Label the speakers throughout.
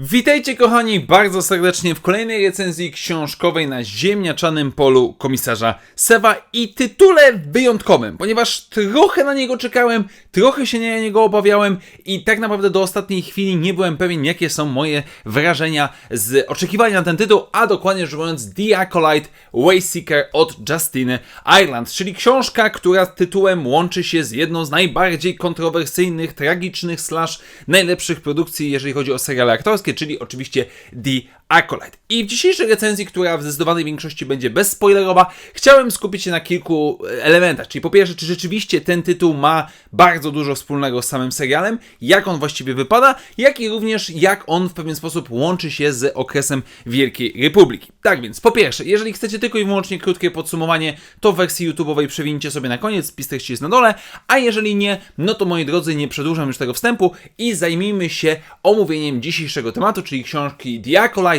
Speaker 1: Witajcie kochani bardzo serdecznie w kolejnej recenzji książkowej na ziemniaczanym polu komisarza Sewa i tytule wyjątkowym, ponieważ trochę na niego czekałem, trochę się na niego obawiałem i tak naprawdę do ostatniej chwili nie byłem pewien jakie są moje wrażenia z oczekiwania na ten tytuł, a dokładnie rzecz mówiąc The Acolyte Wayseeker od Justiny Ireland, czyli książka, która tytułem łączy się z jedną z najbardziej kontrowersyjnych, tragicznych slash najlepszych produkcji, jeżeli chodzi o seriale aktorskie, czyli oczywiście The Acolyte. I w dzisiejszej recenzji, która w zdecydowanej większości będzie bezspoilerowa, chciałem skupić się na kilku e, elementach. Czyli po pierwsze, czy rzeczywiście ten tytuł ma bardzo dużo wspólnego z samym serialem, jak on właściwie wypada, jak i również jak on w pewien sposób łączy się z okresem Wielkiej Republiki. Tak więc, po pierwsze, jeżeli chcecie tylko i wyłącznie krótkie podsumowanie, to w wersji YouTube'owej przewincie sobie na koniec, spis treści jest na dole, a jeżeli nie, no to moi drodzy, nie przedłużam już tego wstępu i zajmijmy się omówieniem dzisiejszego tematu, czyli książki The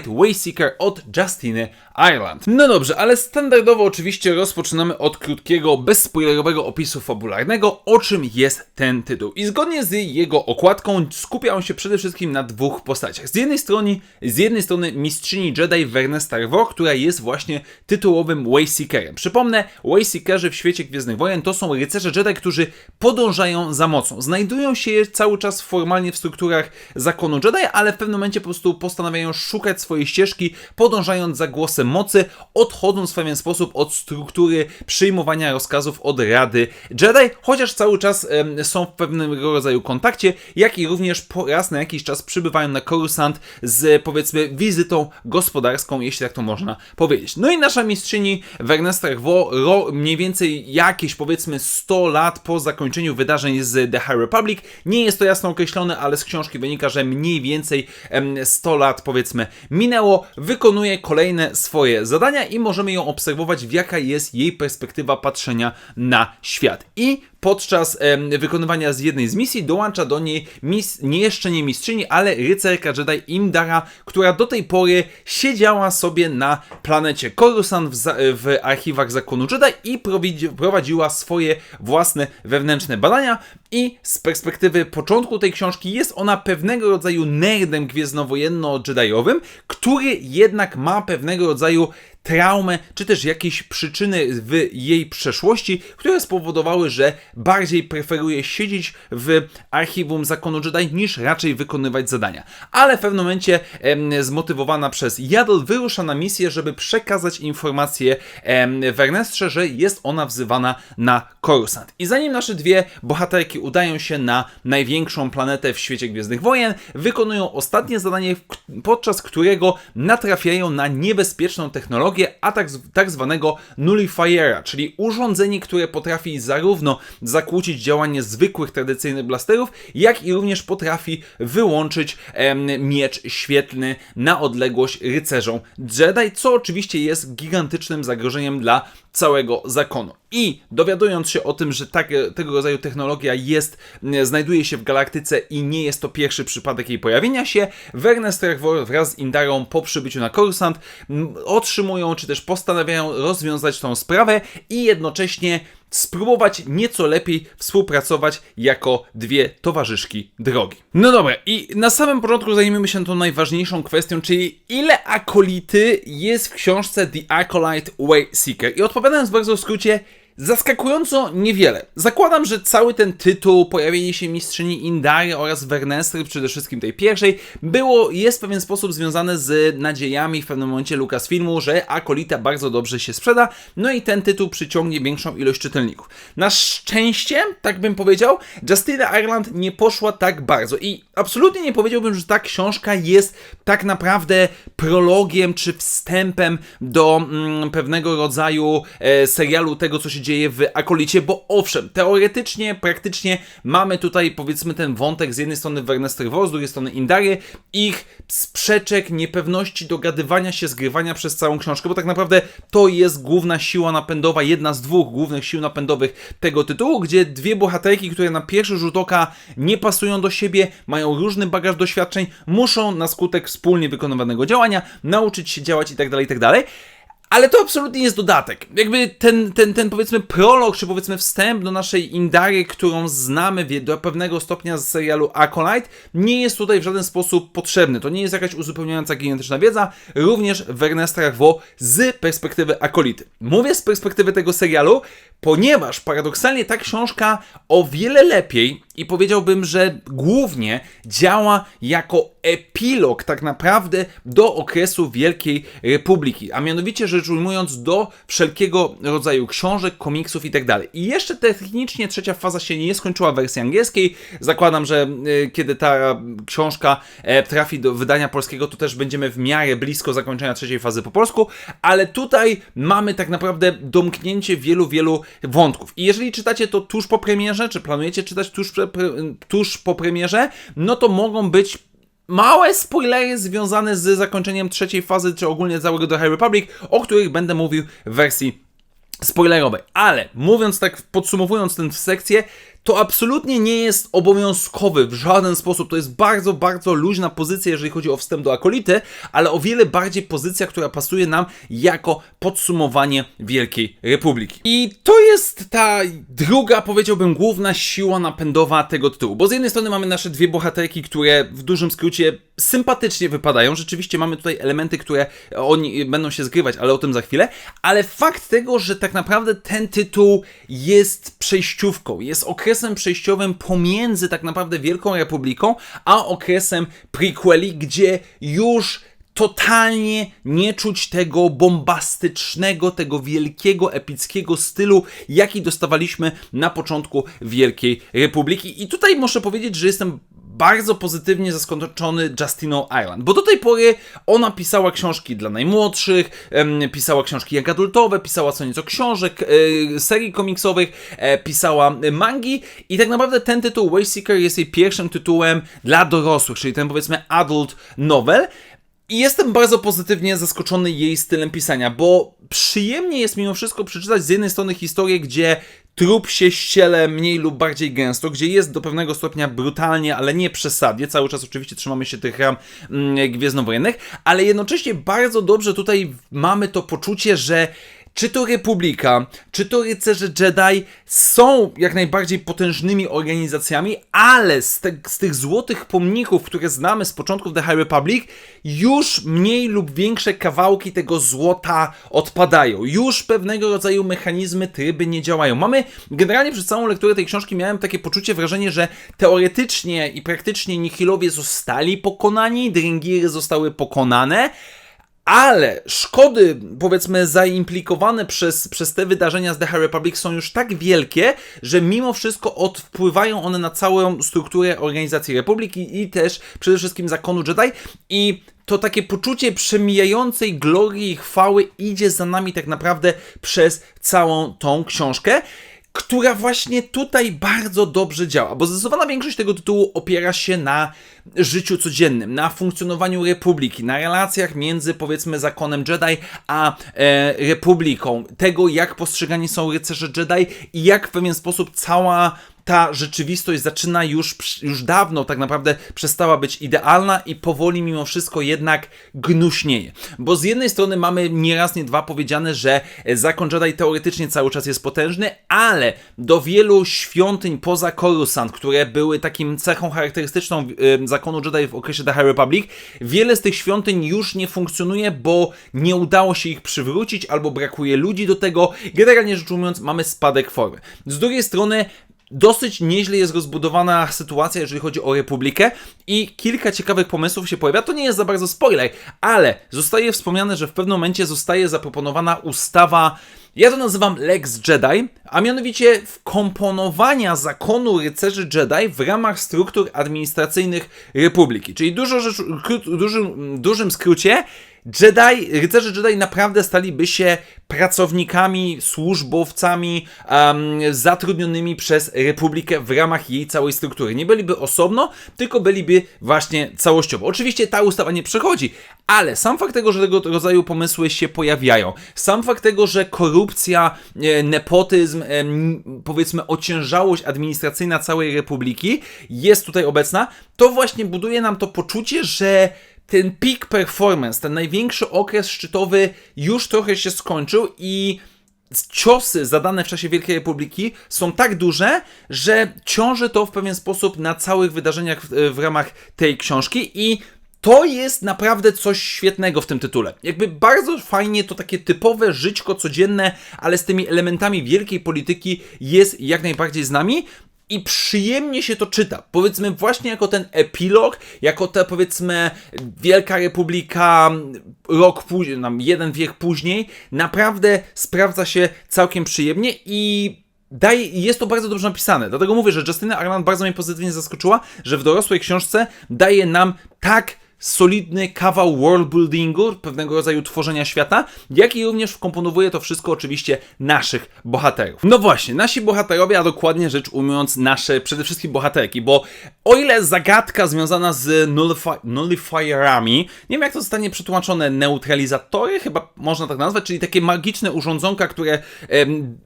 Speaker 1: Wayseeker od Justiny Ireland. No dobrze, ale standardowo oczywiście rozpoczynamy od krótkiego, bezspoilerowego opisu fabularnego, o czym jest ten tytuł. I zgodnie z jego okładką skupiał się przede wszystkim na dwóch postaciach. Z jednej strony, z jednej strony mistrzyni Jedi Verne Starvo, która jest właśnie tytułowym Wayseekerem. Przypomnę, Wayseekerzy w świecie Gwiezdnych Wojen to są rycerze Jedi, którzy podążają za mocą. Znajdują się cały czas formalnie w strukturach zakonu Jedi, ale w pewnym momencie po prostu postanawiają szukać swojej ścieżki, podążając za głosem mocy, odchodząc w pewien sposób od struktury przyjmowania rozkazów od Rady Jedi, chociaż cały czas są w pewnego rodzaju kontakcie, jak i również po raz na jakiś czas przybywają na Coruscant z powiedzmy wizytą gospodarską, jeśli tak to można powiedzieć. No i nasza mistrzyni Wernestra Vo, ro, mniej więcej jakieś powiedzmy 100 lat po zakończeniu wydarzeń z The High Republic, nie jest to jasno określone, ale z książki wynika, że mniej więcej em, 100 lat powiedzmy minęło, wykonuje kolejne swoje zadania i możemy ją obserwować, jaka jest jej perspektywa patrzenia na świat. I podczas wykonywania z jednej z misji dołącza do niej mis, nie jeszcze nie mistrzyni, ale rycerka Jedi Imdara, która do tej pory siedziała sobie na planecie. Coruscant w, w archiwach zakonu Jedi i prowadzi, prowadziła swoje własne wewnętrzne badania i z perspektywy początku tej książki jest ona pewnego rodzaju nerdem gwiezdnowojenno-jedajowym, który jednak ma pewnego rodzaju traumę, czy też jakieś przyczyny w jej przeszłości, które spowodowały, że bardziej preferuje siedzieć w archiwum zakonu Jedi niż raczej wykonywać zadania. Ale w pewnym momencie em, zmotywowana przez Yaddle wyrusza na misję, żeby przekazać informację Wernestrze, że jest ona wzywana na Coruscant. I zanim nasze dwie bohaterki udają się na największą planetę w świecie Gwiezdnych Wojen, wykonują ostatnie zadanie, podczas którego natrafiają na niebezpieczną technologię, a tak, z- tak zwanego nullifiera, czyli urządzenie, które potrafi zarówno zakłócić działanie zwykłych tradycyjnych blasterów, jak i również potrafi wyłączyć em, miecz świetlny na odległość rycerzom Jedi, co oczywiście jest gigantycznym zagrożeniem dla całego zakonu. I dowiadując się o tym, że tak, tego rodzaju technologia jest, znajduje się w galaktyce i nie jest to pierwszy przypadek jej pojawienia się, Verne Starkvor wraz z Indarą po przybyciu na Coruscant m, otrzymują, czy też postanawiają rozwiązać tą sprawę i jednocześnie spróbować nieco lepiej współpracować jako dwie towarzyszki drogi. No dobra, i na samym początku zajmiemy się tą najważniejszą kwestią, czyli ile akolity jest w książce The Acolyte Wayseeker. I odpowiadając bardzo w skrócie, Zaskakująco niewiele. Zakładam, że cały ten tytuł, pojawienie się mistrzyni Indary oraz Wernestry, przede wszystkim tej pierwszej, było, jest w pewien sposób związane z nadziejami w pewnym momencie Lucasfilmu, że Akolita bardzo dobrze się sprzeda, no i ten tytuł przyciągnie większą ilość czytelników. Na szczęście, tak bym powiedział, Justina Ireland nie poszła tak bardzo i absolutnie nie powiedziałbym, że ta książka jest tak naprawdę prologiem czy wstępem do mm, pewnego rodzaju e, serialu tego, co się dzieje w Akolicie, bo owszem, teoretycznie, praktycznie mamy tutaj powiedzmy ten wątek z jednej strony Wernestry z drugiej strony Indary, ich sprzeczek, niepewności, dogadywania się, zgrywania przez całą książkę, bo tak naprawdę to jest główna siła napędowa, jedna z dwóch głównych sił napędowych tego tytułu, gdzie dwie bohaterki, które na pierwszy rzut oka nie pasują do siebie, mają różny bagaż doświadczeń, muszą na skutek wspólnie wykonywanego działania nauczyć się działać i tak Ale to absolutnie jest dodatek. Jakby ten, ten, ten powiedzmy prolog, czy powiedzmy wstęp do naszej Indary, którą znamy do pewnego stopnia z serialu Acolyte, nie jest tutaj w żaden sposób potrzebny. To nie jest jakaś uzupełniająca gigantyczna wiedza, również w Ernesta Rachwo z perspektywy Akolity. Mówię z perspektywy tego serialu, ponieważ paradoksalnie ta książka o wiele lepiej i powiedziałbym, że głównie działa jako epilog tak naprawdę do okresu Wielkiej Republiki, a mianowicie rzecz ujmując do wszelkiego rodzaju książek, komiksów i tak. I jeszcze technicznie trzecia faza się nie skończyła w wersji angielskiej. Zakładam, że y, kiedy ta książka e, trafi do wydania polskiego, to też będziemy w miarę blisko zakończenia trzeciej fazy po polsku, ale tutaj mamy tak naprawdę domknięcie wielu, wielu wątków. I jeżeli czytacie to tuż po premierze, czy planujecie czytać tuż, pre, tuż po premierze, no to mogą być małe spoilery związane z zakończeniem trzeciej fazy, czy ogólnie całego The High Republic, o których będę mówił w wersji spoilerowej. Ale mówiąc tak, podsumowując tę sekcję, to absolutnie nie jest obowiązkowy w żaden sposób. To jest bardzo, bardzo luźna pozycja, jeżeli chodzi o wstęp do akolity, ale o wiele bardziej pozycja, która pasuje nam jako podsumowanie Wielkiej Republiki. I to jest ta druga, powiedziałbym, główna siła napędowa tego tytułu. Bo z jednej strony mamy nasze dwie bohaterki, które w dużym skrócie sympatycznie wypadają. Rzeczywiście mamy tutaj elementy, które oni będą się zgrywać, ale o tym za chwilę. Ale fakt tego, że tak naprawdę ten tytuł jest przejściówką, jest okresem przejściowym pomiędzy tak naprawdę Wielką Republiką, a okresem prequeli, gdzie już totalnie nie czuć tego bombastycznego, tego wielkiego, epickiego stylu, jaki dostawaliśmy na początku Wielkiej Republiki. I tutaj muszę powiedzieć, że jestem bardzo pozytywnie zaskoczony Justiną Island, bo do tej pory ona pisała książki dla najmłodszych, pisała książki jak adultowe, pisała co nieco książek, e, serii komiksowych, e, pisała mangi i tak naprawdę ten tytuł Wayseeker jest jej pierwszym tytułem dla dorosłych, czyli ten powiedzmy adult novel. I jestem bardzo pozytywnie zaskoczony jej stylem pisania, bo przyjemnie jest mimo wszystko przeczytać z jednej strony historię, gdzie trup się ściele mniej lub bardziej gęsto, gdzie jest do pewnego stopnia brutalnie, ale nie przesadnie. Cały czas oczywiście trzymamy się tych ram mm, gwiezdnowojennych, ale jednocześnie bardzo dobrze tutaj mamy to poczucie, że czy to Republika, czy to Rycerze Jedi są jak najbardziej potężnymi organizacjami, ale z, te, z, tych złotych pomników, które znamy z początków The High Republic, już mniej lub większe kawałki tego złota odpadają. Już pewnego rodzaju mechanizmy, tryby nie działają. Mamy, generalnie przez całą lekturę tej książki miałem takie poczucie, wrażenie, że teoretycznie i praktycznie Nihilowie zostali pokonani, Dringiry zostały pokonane, ale szkody, powiedzmy, zaimplikowane przez, przez te wydarzenia z The High Republic są już tak wielkie, że mimo wszystko odwpływają one na całą strukturę organizacji Republiki i też przede wszystkim zakonu Jedi. I to takie poczucie przemijającej glorii i chwały idzie za nami tak naprawdę przez całą tą książkę która właśnie tutaj bardzo dobrze działa, bo zdecydowana większość tego tytułu opiera się na życiu codziennym, na funkcjonowaniu Republiki, na relacjach między powiedzmy zakonem Jedi a e, Republiką, tego jak postrzegani są rycerze Jedi i jak w pewien sposób cała ta rzeczywistość zaczyna już, już dawno tak naprawdę przestała być idealna i powoli mimo wszystko jednak gnuśnieje. Bo z jednej strony mamy nieraz, nie dwa powiedziane, że zakon Jedi teoretycznie cały czas jest potężny, ale do wielu świątyń poza Coruscant, które były takim cechą charakterystyczną y, zakonu Jedi w okresie The High Republic, wiele z tych świątyń już nie funkcjonuje, bo nie udało się ich przywrócić albo brakuje ludzi do tego. Generalnie rzecz ujmując, mamy spadek formy. Z drugiej strony dosyć nieźle jest rozbudowana sytuacja, jeżeli chodzi o Republikę i kilka ciekawych pomysłów się pojawia. To nie jest za bardzo spoiler, ale zostaje wspomniane, że w pewnym momencie zostaje zaproponowana ustawa ja to nazywam Lex Jedi, a mianowicie wkomponowania zakonu rycerzy Jedi w ramach struktur administracyjnych Republiki. Czyli dużo rzecz, dużym, dużym skrócie, Jedi, rycerze Jedi naprawdę staliby się pracownikami, służbowcami um, zatrudnionymi przez Republikę w ramach jej całej struktury. Nie byliby osobno, tylko byliby właśnie całościowo. Oczywiście ta ustawa nie przechodzi, ale sam fakt tego, że tego rodzaju pomysły się pojawiają, sam fakt tego, że korupcja, e, nepotyzm, powiedzmy ociężałość administracyjna całej Republiki jest tutaj obecna, to właśnie buduje nam to poczucie, że ten peak performance, ten największy okres szczytowy już trochę się skończył i ciosy zadane w czasie Wielkiej Republiki są tak duże, że ciąży to w pewien sposób na całych wydarzeniach w, w ramach tej książki i to jest naprawdę coś świetnego w tym tytule. Jakby bardzo fajnie to takie typowe żyćko codzienne, ale z tymi elementami wielkiej polityki jest jak najbardziej z nami. I przyjemnie się to czyta. Powiedzmy, właśnie jako ten epilog, jako ta powiedzmy Wielka Republika rok później, nam jeden wiek później, naprawdę sprawdza się całkiem przyjemnie i daje, jest to bardzo dobrze napisane. Dlatego mówię, że Justyna Arland bardzo mnie pozytywnie zaskoczyła, że w dorosłej książce daje nam tak solidny kawał worldbuildingu, pewnego rodzaju tworzenia świata, jak i również wkomponowuje to wszystko oczywiście naszych bohaterów. No właśnie, nasi bohaterowie, a dokładnie rzecz ujmując nasze przede wszystkim bohaterki, bo o ile zagadka związana z nullifi- nullifierami, nie wiem jak to zostanie przetłumaczone, neutralizatory, chyba można tak nazwać, czyli takie magiczne urządzonka, które em,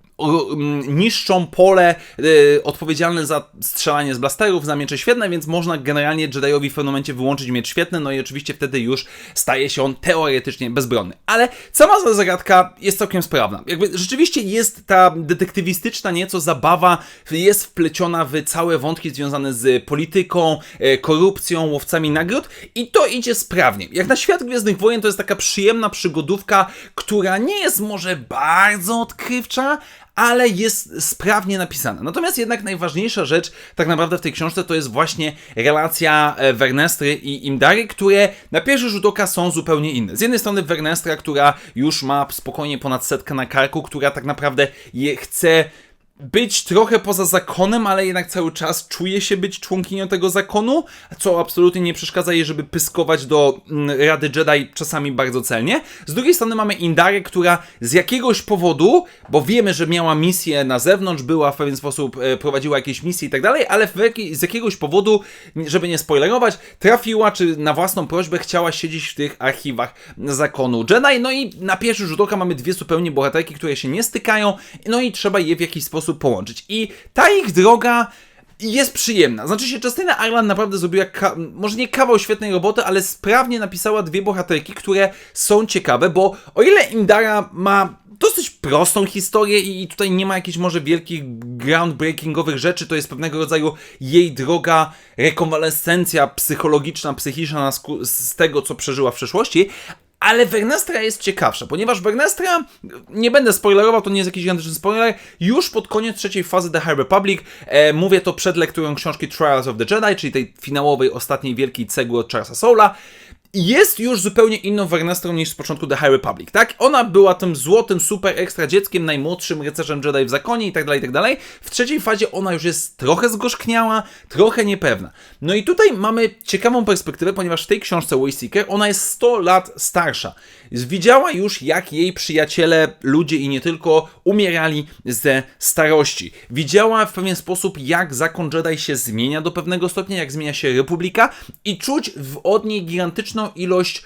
Speaker 1: niszczą pole y, odpowiedzialne za strzelanie z blasterów za miecze świetne, więc można generalnie Jediowi w pewnym momencie wyłączyć miecz świetny, no i oczywiście wtedy już staje się on teoretycznie bezbronny. Ale sama zagadka jest całkiem sprawna. Jakby rzeczywiście jest ta detektywistyczna nieco zabawa, jest wpleciona w całe wątki związane z polityką, e, korupcją, łowcami nagród i to idzie sprawnie. Jak na świat Gwiezdnych Wojen to jest taka przyjemna przygodówka, która nie jest może bardzo odkrywcza, ale jest sprawnie napisana. Natomiast jednak najważniejsza rzecz tak naprawdę w tej książce to jest właśnie relacja e, Wernestry i Imdary, które na pierwszy rzut oka są zupełnie inne. Z jednej strony Wernestra, która już ma spokojnie ponad setkę na karku, która tak naprawdę je chce być trochę poza zakonem, ale jednak cały czas czuje się być członkinią tego zakonu, co absolutnie nie przeszkadza jej, żeby pyskować do mm, Rady Jedi czasami bardzo celnie. Z drugiej strony mamy Indarę, która z jakiegoś powodu, bo wiemy, że miała misję na zewnątrz, była w pewien sposób, e, prowadziła jakieś misje i tak dalej, ale z jakiegoś powodu, żeby nie spoilerować, trafiła, czy na własną prośbę chciała siedzieć w tych archiwach zakonu Jedi, no i na pierwszy rzut oka mamy dwie zupełnie bohaterki, które się nie stykają, no i trzeba je w jakiś sposób połączyć. I ta ich droga jest przyjemna. Znaczy się, Justina Ireland naprawdę zrobiła, może nie kawał świetnej roboty, ale sprawnie napisała dwie bohaterki, które są ciekawe, bo o ile Indara ma dosyć prostą historię i tutaj nie ma jakichś może wielkich groundbreakingowych rzeczy, to jest pewnego rodzaju jej droga rekonwalescencja psychologiczna, psychiczna z tego, co przeżyła w przeszłości, ale Wernestra jest ciekawsza, ponieważ Wernestra, nie będę spoilerował, to nie jest jakiś gigantyczny spoiler, już pod koniec trzeciej fazy The High Republic, e, mówię to przed lekturą książki Trials of the Jedi, czyli tej finałowej, ostatniej wielkiej cegły od Charlesa Soula, jest już zupełnie inną Wernestrą niż z początku The High Republic, tak? Ona była tym złotym, super ekstra dzieckiem, najmłodszym rycerzem Jedi w zakonie i tak dalej, i tak dalej. W trzeciej fazie ona już jest trochę zgorzkniała, trochę niepewna. No i tutaj mamy ciekawą perspektywę, ponieważ w tej książce Wayseeker ona jest 100 lat starsza. Widziała już, jak jej przyjaciele, ludzie i nie tylko, umierali ze starości. Widziała w pewien sposób, jak zakon Jedi się zmienia do pewnego stopnia, jak zmienia się Republika i czuć w, od niej gigantyczną ilość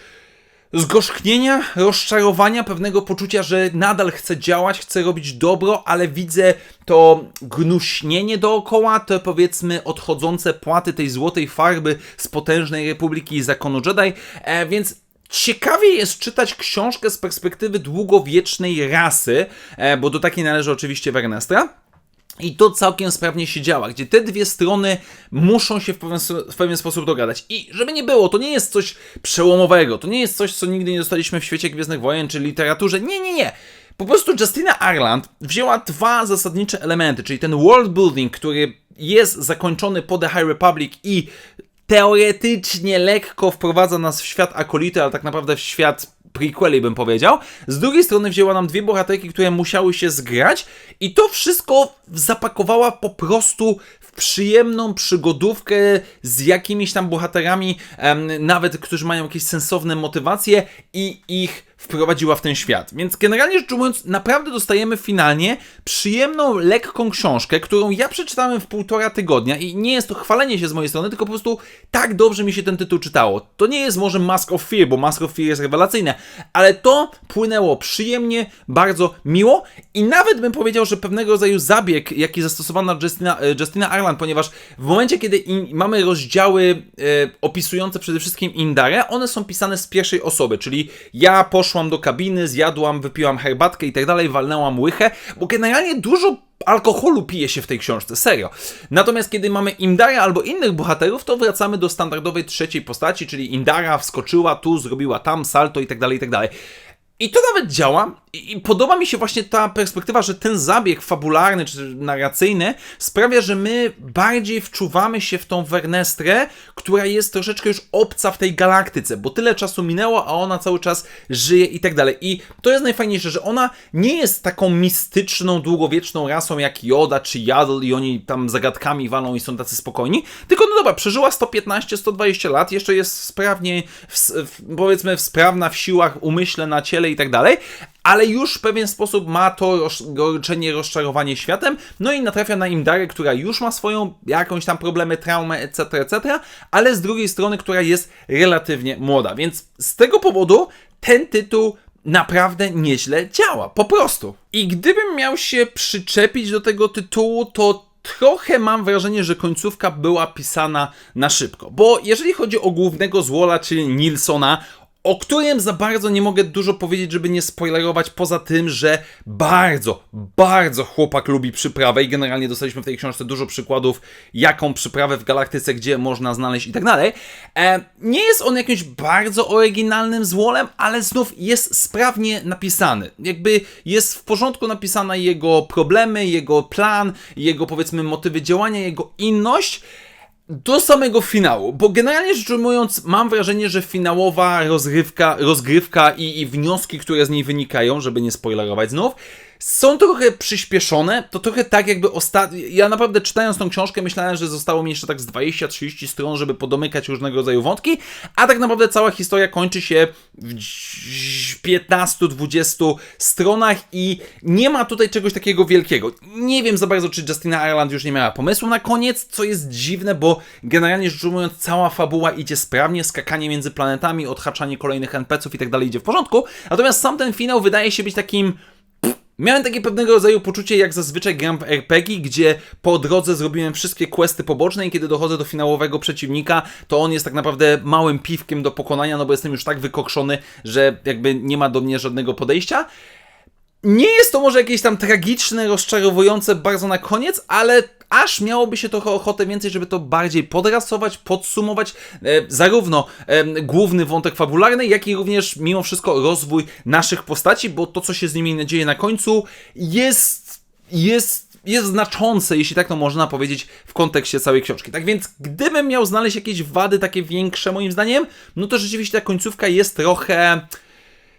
Speaker 1: zgorzknienia, rozczarowania, pewnego poczucia, że nadal chcę działać, chcę robić dobro, ale widzę to gnuśnienie dookoła, te powiedzmy odchodzące płaty tej złotej farby z potężnej Republiki i zakonu Jedi, e, więc Ciekawie jest czytać książkę z perspektywy długowiecznej rasy, e, bo do takiej należy oczywiście Wernestra. I to całkiem sprawnie się działa, gdzie te dwie strony muszą się w pewien, w pewien sposób dogadać. I żeby nie było, to nie jest coś przełomowego, to nie jest coś, co nigdy nie dostaliśmy w świecie Gwiezdnych Wojen czy literaturze. Nie, nie, nie. Po prostu Justina Ireland wzięła dwa zasadnicze elementy, czyli ten world building, który jest zakończony po The High Republic i teoretycznie lekko wprowadza nas w świat akolity, ale tak naprawdę w świat prequeli bym powiedział. Z drugiej strony wzięła nam dwie bohaterki, które musiały się zgrać i to wszystko zapakowała po prostu w przyjemną przygodówkę z jakimiś tam bohaterami, em, nawet którzy mają jakieś sensowne motywacje i ich wprowadziła w ten świat. Więc generalnie rzecz ujmując, naprawdę dostajemy finalnie przyjemną, lekką książkę, którą ja przeczytałem w półtora tygodnia i nie jest to chwalenie się z mojej strony, tylko po prostu tak dobrze mi się ten tytuł czytało. To nie jest może Mask of Fear, bo Mask of Fear jest rewelacyjne, ale to płynęło przyjemnie, bardzo miło i nawet bym powiedział, że pewnego rodzaju zabieg, jaki zastosowano Justina, e, Justina Ireland, ponieważ w momencie, kiedy in, mamy rozdziały e, opisujące przede wszystkim Indarę, one są pisane z pierwszej osoby, czyli ja poszłam do kabiny, zjadłam, wypiłam herbatkę i tak dalej, walnęłam łychę, bo generalnie dużo alkoholu pije się w tej książce, serio. Natomiast kiedy mamy Indara albo innych bohaterów, to wracamy do standardowej trzeciej postaci, czyli Indara wskoczyła tu, zrobiła tam salto i tak dalej, i tak dalej. I to nawet działa i, podoba mi się właśnie ta perspektywa, że ten zabieg fabularny czy narracyjny sprawia, że my bardziej wczuwamy się w tą Wernestrę, która jest troszeczkę już obca w tej galaktyce, bo tyle czasu minęło, a ona cały czas żyje i tak dalej. I to jest najfajniejsze, że ona nie jest taką mistyczną, długowieczną rasą jak Yoda czy Yaddle i oni tam zagadkami walą i są tacy spokojni, tylko no dobra, przeżyła 115-120 lat, jeszcze jest sprawnie, w, w, powiedzmy, sprawna w siłach, umyśle, na ciele i tak dalej, ale już w pewien sposób ma to roz, rozczarowanie światem, no i natrafia na Imdarę, która już ma swoją jakąś tam problemy, traumę, etc., etc., ale z drugiej strony, która jest relatywnie młoda, więc z tego powodu ten tytuł naprawdę nieźle działa, po prostu. I gdybym miał się przyczepić do tego tytułu, to trochę mam wrażenie, że końcówka była pisana na szybko. Bo jeżeli chodzi o głównego złola, czyli Nilsona, o którym za bardzo nie mogę dużo powiedzieć, żeby nie spoilerować, poza tym, że bardzo, bardzo chłopak lubi przyprawę i generalnie dostaliśmy w tej książce dużo przykładów, jaką przyprawę w galaktyce, gdzie można znaleźć i tak dalej. E, nie jest on jakimś bardzo oryginalnym złolem, ale znów jest sprawnie napisany. Jakby jest w porządku napisana jego problemy, jego plan, jego powiedzmy motywy działania, jego inność do samego finału, bo generalnie rzecz ujmując, mam wrażenie, że finałowa rozgrywka, rozgrywka i, i wnioski, które z niej wynikają, żeby nie spoilerować znów, są trochę przyspieszone, to trochę tak jakby ostatnio. Ja naprawdę czytając tą książkę myślałem, że zostało mi jeszcze tak z 20-30 stron, żeby podomykać różnego rodzaju wątki, a tak naprawdę cała historia kończy się w 15-20 stronach i nie ma tutaj czegoś takiego wielkiego. Nie wiem za bardzo, czy Justina Ireland już nie miała pomysłu na koniec, co jest dziwne, bo generalnie rzecz ujmując, cała fabuła idzie sprawnie, skakanie między planetami, odhaczanie kolejnych NPC-ów i tak dalej idzie w porządku, natomiast sam ten finał wydaje się być takim Miałem takie pewnego rodzaju poczucie, jak zazwyczaj gram w RPG, gdzie po drodze zrobiłem wszystkie questy poboczne i kiedy dochodzę do finałowego przeciwnika, to on jest tak naprawdę małym piwkiem do pokonania, no bo jestem już tak wykokszony, że jakby nie ma do mnie żadnego podejścia. Nie jest to może jakieś tam tragiczne, rozczarowujące bardzo na koniec, ale aż miałoby się trochę ochotę więcej, żeby to bardziej podrasować, podsumować e, zarówno e, główny wątek fabularny, jak i również mimo wszystko rozwój naszych postaci, bo to, co się z nimi dzieje na końcu, jest. jest jest znaczące, jeśli tak to można powiedzieć, w kontekście całej książki. Tak więc, gdybym miał znaleźć jakieś wady takie większe, moim zdaniem, no to rzeczywiście ta końcówka jest trochę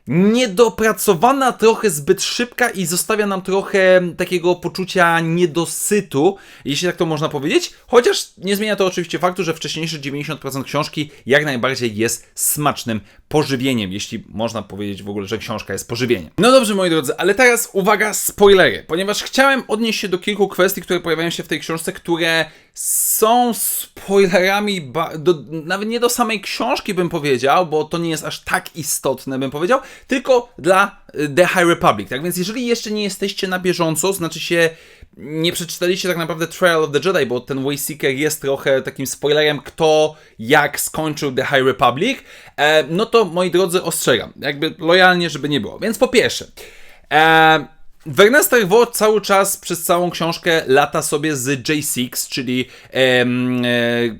Speaker 1: niedopracowana, trochę zbyt szybka i zostawia nam trochę takiego poczucia niedosytu, jeśli tak to można powiedzieć. Chociaż nie zmienia to oczywiście faktu, że wcześniejsze 90% książki jak najbardziej jest smacznym pożywieniem, jeśli można powiedzieć w ogóle, że książka jest pożywieniem. No dobrze, moi drodzy, ale teraz uwaga, spoilery, ponieważ chciałem odnieść się do kilku kwestii, które pojawiają się w tej książce, które są spoilerami, do, nawet nie do samej książki bym powiedział, bo to nie jest aż tak istotne, bym powiedział, tylko dla y, The High Republic. Tak więc, jeżeli jeszcze nie jesteście na bieżąco, znaczy się nie przeczytaliście tak naprawdę Trail of the Jedi, bo ten Wayseeker jest trochę takim spoilerem, kto jak skończył The High Republic, e, no to moi drodzy, ostrzegam, jakby lojalnie, żeby nie było. Więc po pierwsze, e, Wernester Vo cały czas przez całą książkę lata sobie z J6, czyli e,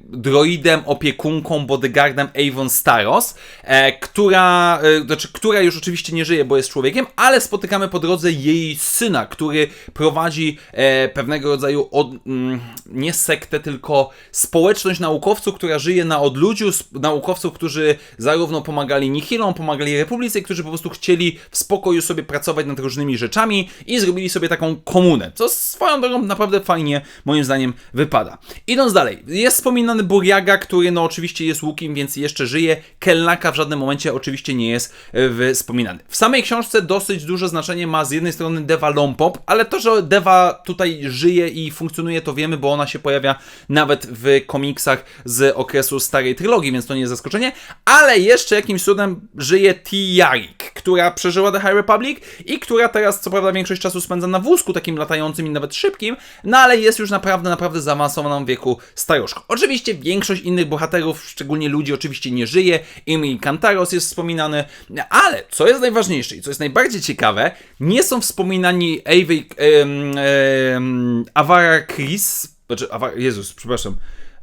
Speaker 1: droidem, opiekunką, bodyguardem Avon Staros, e, która, e, znaczy, która już oczywiście nie żyje, bo jest człowiekiem, ale spotykamy po drodze jej syna, który prowadzi e, pewnego rodzaju od, mm, nie sektę, tylko społeczność naukowców, która żyje na odludziu, naukowców, którzy zarówno pomagali Nihilom, pomagali Republice, którzy po prostu chcieli w spokoju sobie pracować nad różnymi rzeczami, i zrobili sobie taką komunę, co swoją drogą naprawdę fajnie, moim zdaniem, wypada. Idąc dalej, jest wspominany Burjaga, który no oczywiście jest łukiem, więc jeszcze żyje. Kelnaka w żadnym momencie oczywiście nie jest e, wspominany. W samej książce dosyć duże znaczenie ma z jednej strony Deva Lompop, ale to, że Deva tutaj żyje i funkcjonuje, to wiemy, bo ona się pojawia nawet w komiksach z okresu starej trylogii, więc to nie jest zaskoczenie, ale jeszcze jakimś cudem żyje Tiarik, która przeżyła The High Republic i która teraz, co prawda, większość czasu spędza na wózku takim latającym i nawet szybkim, no ale jest już naprawdę, naprawdę zaawansowaną wieku staruszką. Oczywiście większość innych bohaterów, szczególnie ludzi, oczywiście nie żyje, Imi Kantaros jest wspominany, ale co jest najważniejsze i co jest najbardziej ciekawe, nie są wspominani Eivik, em, em, Avara Chris, znaczy, Avara, Jezus, przepraszam,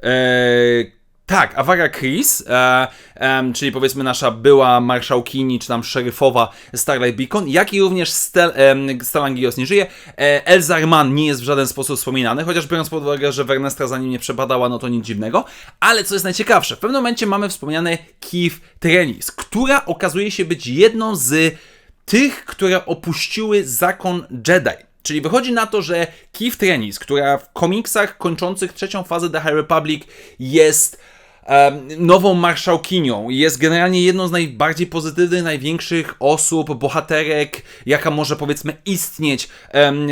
Speaker 1: Eee, tak, Awara Chris, e, em, czyli powiedzmy nasza była marszałkini, czy tam szeryfowa Starlight Beacon, jak i również Stel, em, Stalangios nie żyje. E, Elzarman nie jest w żaden sposób wspominany, chociaż biorąc pod uwagę, że Wernestra za nim nie przepadała, no to nic dziwnego. Ale co jest najciekawsze, w pewnym momencie mamy wspomniane Keith Trenis, która okazuje się być jedną z tych, które opuściły zakon Jedi. Czyli wychodzi na to, że Keith Trenis, która w komiksach kończących trzecią fazę The High Republic jest nową marszałkinią, jest generalnie jedną z najbardziej pozytywnych, największych osób, bohaterek, jaka może powiedzmy istnieć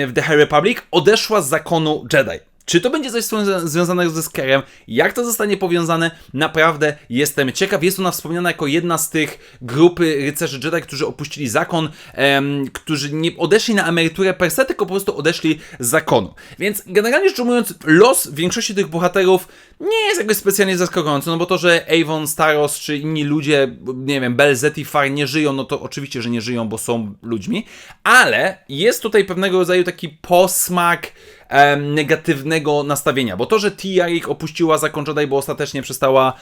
Speaker 1: w The High Republic, odeszła z zakonu Jedi. Czy to będzie coś związa- związanego ze Skerem? Jak to zostanie powiązane? Naprawdę jestem ciekaw. Jest ona wspomniana jako jedna z tych grupy rycerzy Jedi, którzy opuścili zakon, em, którzy nie odeszli na emeryturę per se, tylko po prostu odeszli z zakonu. Więc generalnie rzecz ujmując, los większości tych bohaterów nie jest jakoś specjalnie zaskakujący, no bo to, że Avon, Staros czy inni ludzie, nie wiem, Belzet i Far nie żyją, no to oczywiście, że nie żyją, bo są ludźmi, ale jest tutaj pewnego rodzaju taki posmak negatywnego nastawienia, bo to, że Tiarik opuściła zakon Jedi, bo ostatecznie przestała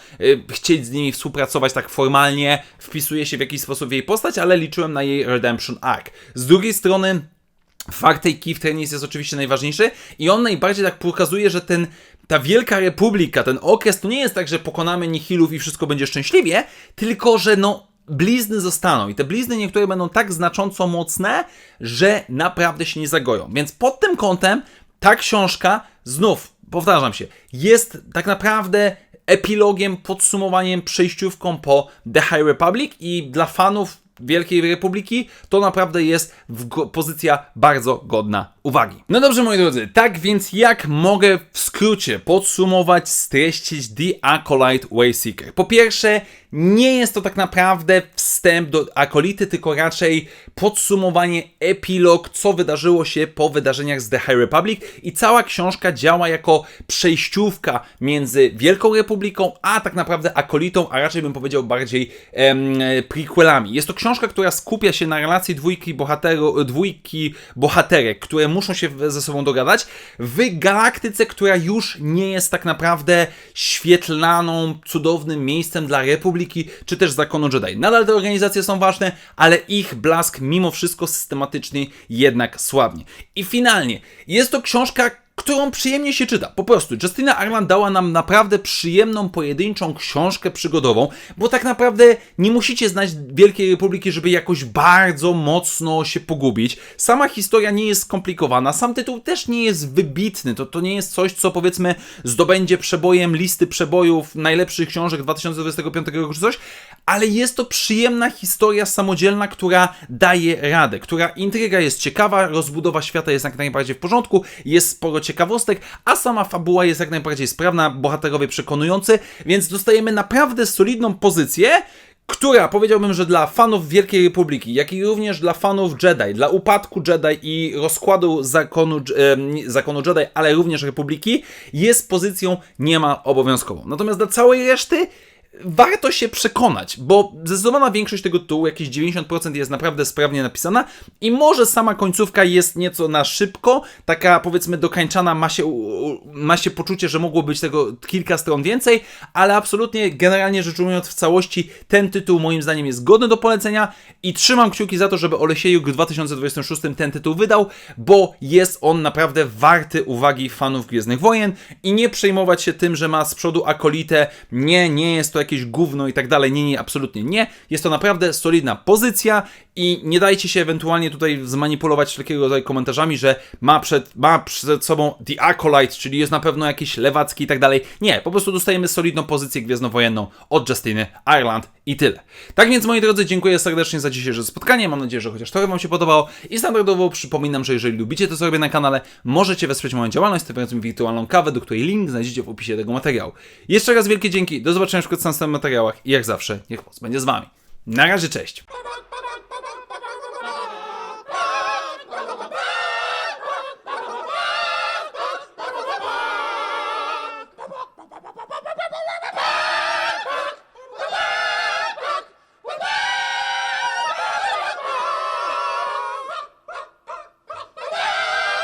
Speaker 1: chcieć z nimi współpracować tak formalnie, wpisuje się w jakiś sposób w jej postać, ale liczyłem na jej Redemption Arc. Z drugiej strony Fakt tej Key w jest oczywiście najważniejszy i on najbardziej tak pokazuje, że ten, ta wielka republika, ten okres to nie jest tak, że pokonamy nihilów i wszystko będzie szczęśliwie, tylko że no blizny zostaną i te blizny niektóre będą tak znacząco mocne, że naprawdę się nie zagoją. Więc pod tym kątem ta książka znów, powtarzam się, jest tak naprawdę epilogiem, podsumowaniem, przejściówką po The High Republic i dla fanów Wielkiej Republiki, to naprawdę jest pozycja bardzo godna uwagi. No dobrze, moi drodzy, tak więc jak mogę w skrócie podsumować, streścić The Acolyte Wayseeker? Po pierwsze, nie jest to tak naprawdę wstęp do Akolity, tylko raczej podsumowanie, epilog, co wydarzyło się po wydarzeniach z The High Republic i cała książka działa jako przejściówka między Wielką Republiką, a tak naprawdę Akolitą, a raczej bym powiedział bardziej em, prequelami. Jest to książka, która skupia się na relacji dwójki, bohateru, dwójki bohaterek, które muszą się ze sobą dogadać w galaktyce, która już nie jest tak naprawdę świetlaną, cudownym miejscem dla Republiki, czy też Zakonu Jedi. Nadal te organizacje są ważne, ale ich blask mimo wszystko systematycznie jednak słabnie. I finalnie, jest to książka, którą przyjemnie się czyta. Po prostu Justina Arland dała nam naprawdę przyjemną, pojedynczą książkę przygodową, bo tak naprawdę nie musicie znać Wielkiej Republiki, żeby jakoś bardzo mocno się pogubić. Sama historia nie jest skomplikowana, sam tytuł też nie jest wybitny. To, to nie jest coś, co powiedzmy zdobędzie przebojem listy przebojów najlepszych książek 2025 roku czy coś, ale jest to przyjemna historia samodzielna, która daje radę, która intryga jest ciekawa, rozbudowa świata jest jak najbardziej w porządku, jest sporo ciekawostek, a sama fabuła jest jak najbardziej sprawna, bohaterowie przekonujący, więc dostajemy naprawdę solidną pozycję, która powiedziałbym, że dla fanów Wielkiej Republiki, jak i również dla fanów Jedi, dla upadku Jedi i rozkładu zakonu, e, zakonu Jedi, ale również Republiki, jest pozycją niemal obowiązkową. Natomiast dla całej reszty warto się przekonać, bo zdecydowana większość tego tytułu, jakieś 90% jest naprawdę sprawnie napisana i może sama końcówka jest nieco na szybko, taka powiedzmy dokańczana, ma się, ma się poczucie, że mogło być tego kilka stron więcej, ale absolutnie generalnie rzecz ujmując w całości ten tytuł moim zdaniem jest godny do polecenia i trzymam kciuki za to, żeby Olesiejuk w 2026 ten tytuł wydał, bo jest on naprawdę warty uwagi fanów Gwiezdnych Wojen i nie przejmować się tym, że ma z przodu akolitę, nie, nie jest to jakieś jakieś gówno i tak dalej. Nie, nie, absolutnie nie. Jest to naprawdę solidna pozycja i nie dajcie się ewentualnie tutaj zmanipulować takiego rodzaju komentarzami, że ma przed, ma przed sobą The Acolyte, czyli jest na pewno jakiś lewacki i tak dalej. Nie, po prostu dostajemy solidną pozycję gwiezdnowojenną od Justyny Ireland i tyle. Tak więc, moi drodzy, dziękuję serdecznie za dzisiejsze spotkanie. Mam nadzieję, że chociaż trochę Wam się podobało. I standardowo przypominam, że jeżeli lubicie to, co robię na kanale, możecie wesprzeć moją działalność, stawiając mi wirtualną kawę, do której link znajdziecie w opisie tego materiału. Jeszcze raz wielkie dzięki, do zobaczenia wkrótce następnych materiałach i jak zawsze, niech moc będzie z Wami. Na razie, cześć!